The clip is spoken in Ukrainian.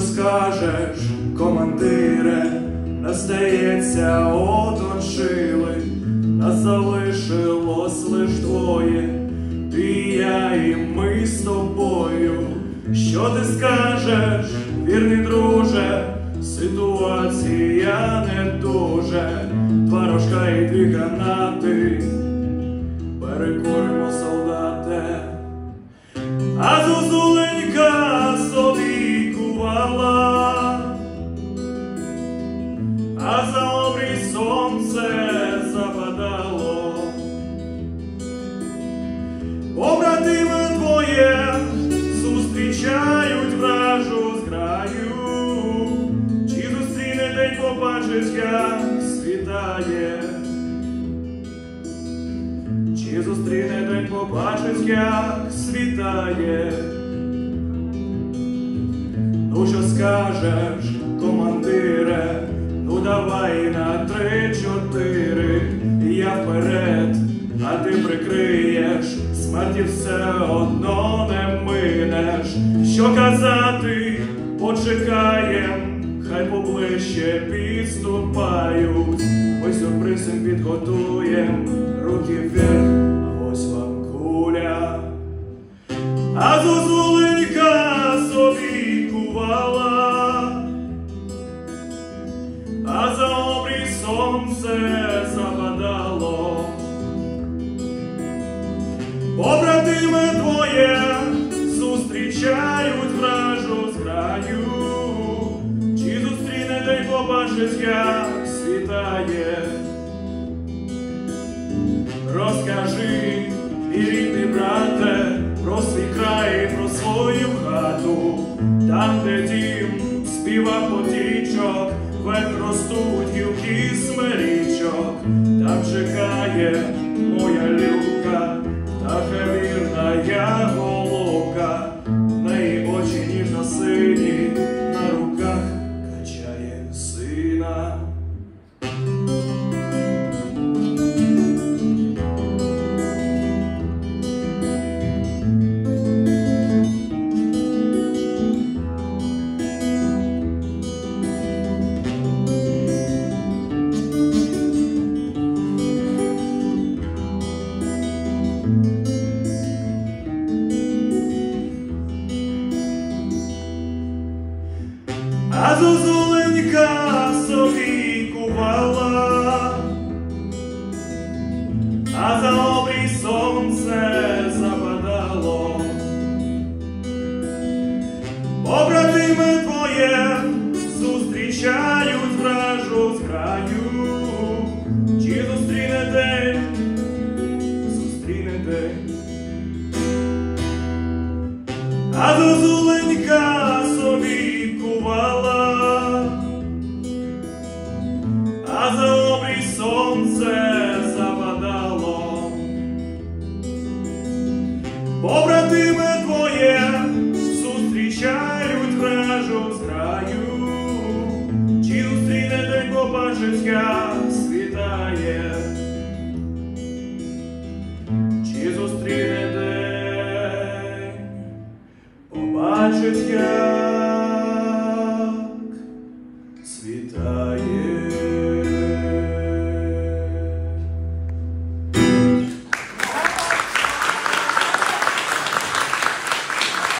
скажеш, командире, настається оточили, нас залишилось лиш двоє, ти, я і ми з тобою. Що ти скажеш, а за обрій сонце западало. Побратими твоє зустрічають вражу зграю, чи зустріне день побачить, як світає. Чи зустріне день побачить, як світає? Ну що скажеш, давай на три-чотири, я вперед, а ти прикриєш, смерті все одно не минеш. Що казати, почекаєм, хай поближче підступають. Ми сюрпризом підготуєм, руки вверх, сонце западало. Побратиме твоє зустрічають вражу зграю, чи зустріне день побачить, як світає. Розкажи, мій рідний брате, про свій край, про свою хату, там, де дім співа потічок, вверх ростуть гілки смирічок, там чекає моя люка, та вірна А зозуленька собі кувала, а за обрій сонце западало. Побратими твоє зустрічають вражу зграю, чи зустріне день, зустріне день. А зозуленька добрий сонце западало. Побратиме твоє зустрічають вражу з краю, чи зустріне, день побачить як світає, чи зустріне день побачить